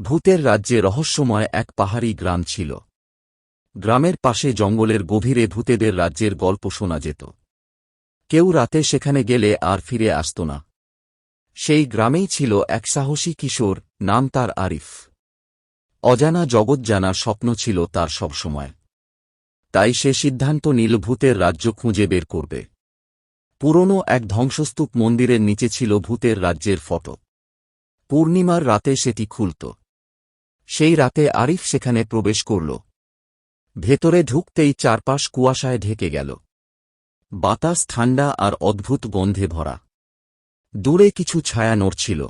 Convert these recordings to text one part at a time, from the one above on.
ভূতের রাজ্যে রহস্যময় এক পাহাড়ি গ্রাম ছিল। গ্রামের পাশে জঙ্গলের গভীরে ভূতেদের রাজ্যের গল্প শোনা যেত। কেউ রাতে সেখানে গেলে আর ফিরে আসত না। সেই গ্রামেই ছিল এক সাহসী কিশোর, নাম তার আরিফ। অজানা জগৎ জানার স্বপ্ন ছিল তার সবসময়। তাই সে সিদ্ধান্ত নীল ভূতের রাজ্য খুঁজে বের করবে। পুরনো এক ধ্বংসস্তূপ মন্দিরের নিচে ছিল ভূতের রাজ্যের ফটো। পূর্ণিমার রাতে সেটি খুলত। সেই রাতে আরিফ সেখানে প্রবেশ করল। ভেতরে ঢুকতেই চারপাশ কুয়াশায় ঢেকে গেল। বাতাস ঠান্ডা আর অদ্ভুত গন্ধে ভরা। দূরে কিছু ছায়া নড়ছিল।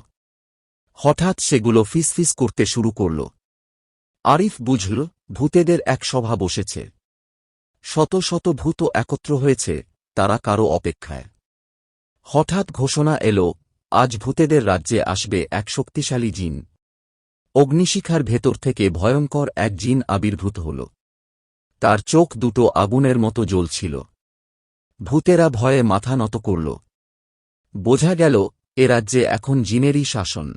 হঠাৎ সেগুলো ফিসফিস করতে শুরু করল। আরিফ বুঝল, ভূতেদের এক সভা বসেছে। শত শত ভূত একত্র হয়েছে, তারা কারও অপেক্ষায়। হঠাৎ ঘোষণা এল, আজ ভূতেদের রাজ্যে আসবে এক শক্তিশালী জিন। অগ্নিশিখার ভেতর থেকে ভয়ঙ্কর এক জিন আবির্ভূত হল। তার চোখ দুটো আগুনের মতো জ্বলছিল। ভূতেরা ভয়ে মাথা নত করল। বোঝা গেল, এ রাজ্যে এখন জিনেরই শাসন।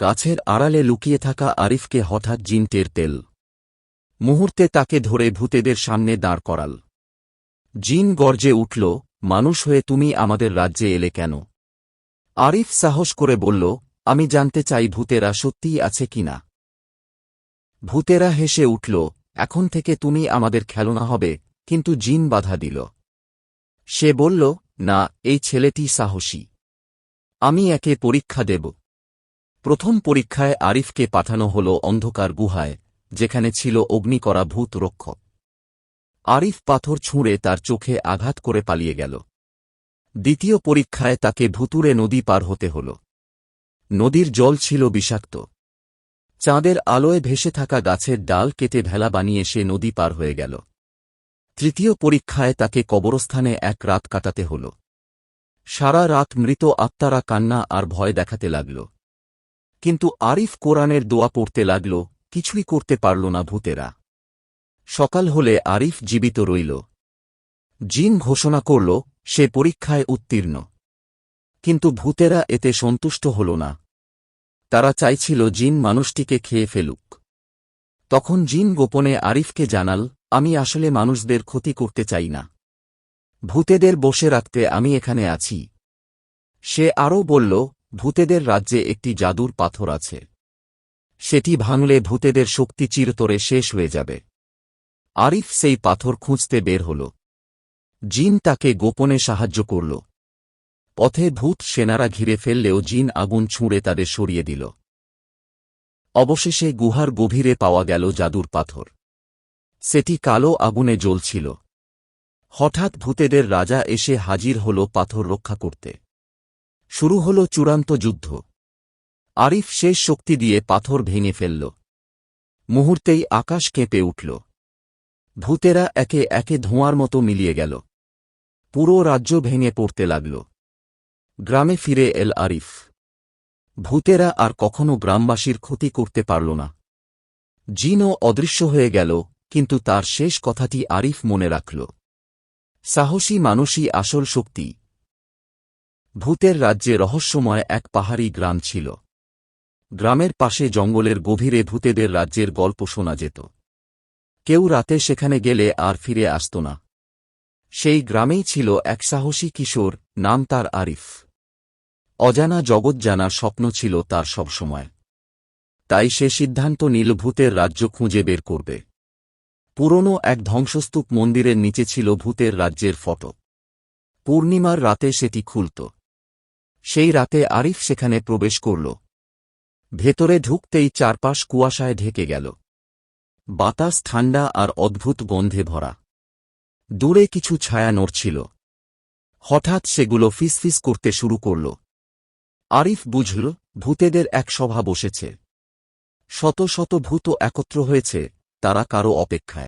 গাছের আড়ালে লুকিয়ে থাকা আরিফকে হঠাৎ জিন টের তেল। মুহূর্তে তাকে ধরে ভূতেদের সামনে দাঁড় করাল। জিন গর্জে উঠল, মানুষ হয়ে তুমি আমাদের রাজ্যে এলে কেন? আরিফ সাহস করে বলল আমি জানতে চাই ভূতেরা সত্যিই আছে কিনা ভূতেরা হেসে উঠল, এখন থেকে তুমি আমাদের খেলনা হবে। কিন্তু জিন বাধা দিল। সে বলল, না, এই ছেলেটি সাহসী। আমি একে পরীক্ষা দেব। প্রথম পরীক্ষায় আরিফকে পাঠানো হল অন্ধকার গুহায়, যেখানে ছিল অগ্নি করা ভূত রক্ষক। আরিফ পাথর ছুঁড়ে তার চোখে আঘাত করে পালিয়ে গেল। দ্বিতীয় পরীক্ষায় তাকে ভুতুরে নদী পার হতে হল। নদীর জল ছিল বিষাক্ত। চাঁদের আলোয় ভেসে থাকা গাছের ডাল কেটে ভেলা বানিয়ে সে নদী পার হয়ে গেল। তৃতীয় পরীক্ষায় তাকে কবরস্থানে এক রাত কাটাতে হল। সারা রাত মৃত আত্মারা কান্না আর ভয় দেখাতে লাগল। কিন্তু আরিফ কোরআনের দোয়া পড়তে লাগল, কিছুই করতে পারল না ভূতেরা। সকাল হলে আরিফ জীবিত রইল। জিন ঘোষণা করল, সে পরীক্ষায় উত্তীর্ণ। কিন্তু ভূতেরা এতে সন্তুষ্ট হল না। তারা চাইছিল জিন মানুষটিকে খেয়ে ফেলুক। তখন জিন গোপনে আরিফকে জানাল, আমি আসলে মানুষদের ক্ষতি করতে চাই না। ভূতেদের বসে রাখতে আমি এখানে আছি সে আরও বলল, ভূতেদের রাজ্যে একটি জাদুর পাথর আছে। সেটি ভাঙলে ভূতেদের শক্তি চিরতরে শেষ হয়ে যাবে। আরিফ সেই পাথর খুঁজতে বের হল। জিন তাকে গোপনে সাহায্য করল। পথে ভূত সেনারা ঘিরে ফেললেও জিন আগুন ছুঁড়ে তাদের সরিয়ে দিল। অবশেষে গুহার গভীরে পাওয়া গেল জাদুর পাথর। সেটি কালো আগুনে জ্বলছিল। হঠাৎ ভূতেদের রাজা এসে হাজির হল পাথর রক্ষা করতে। শুরু হল চূড়ান্ত যুদ্ধ। আরিফ শেষ শক্তি দিয়ে পাথর ভেঙে ফেলল। মুহূর্তেই আকাশ কেঁপে উঠল। ভূতেরা একে একে ধোঁয়ার মতো মিলিয়ে গেল। পুরো রাজ্য ভেঙে পড়তে লাগল। গ্রামে ফিরে এল আরিফ। ভূতেরা আর কখনো গ্রামবাসীর ক্ষতি করতে পারল না। জিনও অদৃশ্য হয়ে গেল, কিন্তু তার শেষ কথাটি আরিফ মনে রাখল। সাহসী মানুষই আসল শক্তি। ভূতের রাজ্যে রহস্যময় এক পাহাড়ি গ্রাম ছিল। গ্রামের পাশে জঙ্গলের গভীরে ভূতেদের রাজ্যের গল্প শোনা যেত। কেউ রাতে সেখানে গেলে আর ফিরে আসত না। সেই গ্রামেই ছিল এক সাহসী কিশোর নাম তার আরিফ। অজানা জগৎ জানার স্বপ্ন ছিল তার সবসময় তাই সে সিদ্ধান্ত নিল ভূতের রাজ্য খুঁজে বের করবে। পুরনো এক ধ্বংসস্তূপ মন্দিরের নিচে ছিল ভূতের রাজ্যের ফটো। পূর্ণিমার রাতে সেটি খুলত। সেই রাতে আরিফ সেখানে প্রবেশ করল। ভেতরে ঢুকতেই চারপাশ কুয়াশায় ঢেকে গেল। বাতাস ঠান্ডা আর অদ্ভুত গন্ধে ভরা। দূরে কিছু ছায়া নড়ছিল। হঠাৎ সেগুলো ফিসফিস করতে শুরু করল। আরিফ বুঝল, ভূতেদের এক সভা বসেছে। শত শত ভূত একত্র হয়েছে, তারা কারও অপেক্ষায়।